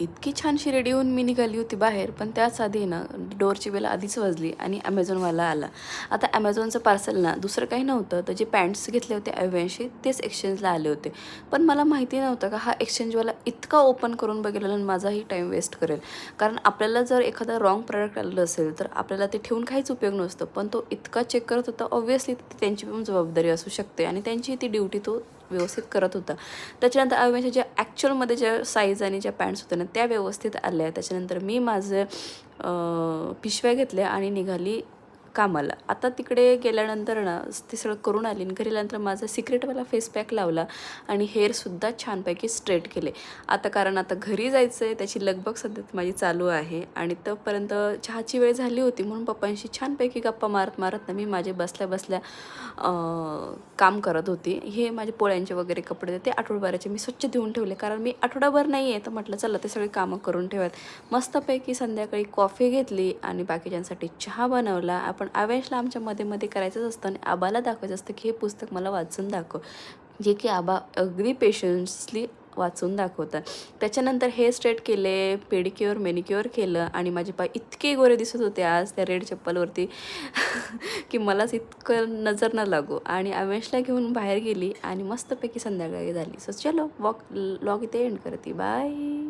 इतकी छानशी रेडी होऊन मी निघाली होती बाहेर पण त्याच आधी ना डोअरची वेळ आधीच वाजली आणि ॲमेझॉनवाला आला. आता ॲमेझॉनचं पार्सल ना दुसरं काही नव्हतं तर जे पॅन्ट्स घेतले होते ॲव्यांशी तेच एक्सचेंजला आले होते. पण मला माहिती नव्हतं का हा एक्सचेंजवाला इतका ओपन करून बघितलं आणि माझाही टाईम वेस्ट करेल. कारण आपल्याला जर एखादा रॉंग प्रॉडक्ट आलेलं असेल तर आपल्याला ते ठेवून काहीच उपयोग नसतो. पण तो इतका चेक करत होता ऑब्व्हियसली त्यांची पण जबाबदारी असू शकते आणि त्यांची ती ड्युटी तो व्यवस्थित करत होता. त्याच्यानंतर अविनाशच्या ज्या ॲक्च्युअलमध्ये ज्या साईज आणि ज्या पॅन्ट्स होत्या ना त्या व्यवस्थित आल्या. त्याच्यानंतर मी माझं पिशव्या घेतल्या आणि निघाली कामाला. आता तिकडे गेल्यानंतर ना ते सगळं करून आली आणि घरी आल्यानंतर माझा सिक्रेटवाला फेस पॅक लावला आणि हेअरसुद्धा छानपैकी स्ट्रेट केले. आता कारण आता घरी जायचं आहे त्याची लगबग सध्या माझी चालू आहे आणि तोपर्यंत चहाची वेळ झाली होती म्हणून पप्पांशी छानपैकी गप्पा मारत मारत ना मी माझे बसल्या बसल्या काम करत होती. हे माझे पोळ्यांचे वगैरे कपडे होते, ते आठवड्याभराचे मी स्वच्छ देऊन ठेवले. कारण मी आठवडाभर नाही आहे तर म्हटलं चला ते सगळे कामं करून ठेवत मस्तपैकी संध्याकाळी कॉफी घेतली आणि बाकीच्यांसाठी चहा बनवला. आपण आवेशला आमच्या मध्ये मध्ये करायचंच असतं आणि आबाला दाखवायचं असतं की हे पुस्तक मला वाचून दाखव. जे की आबा अगदी पेशन्सली वाचून दाखवतात. त्याच्यानंतर हे स्ट्रेट केले पेडिक्युअर मेनिक्युअर केलं आणि माझे पाय इतके गोरे दिसत होते आज त्या रेड चप्पलवरती की मलाच इतकं नजर न लागो. आणि आवेशला घेऊन बाहेर गेली आणि मस्तपैकी संध्याकाळी झाली. सो चलो वॉक लॉग इथे एंड करते. बाय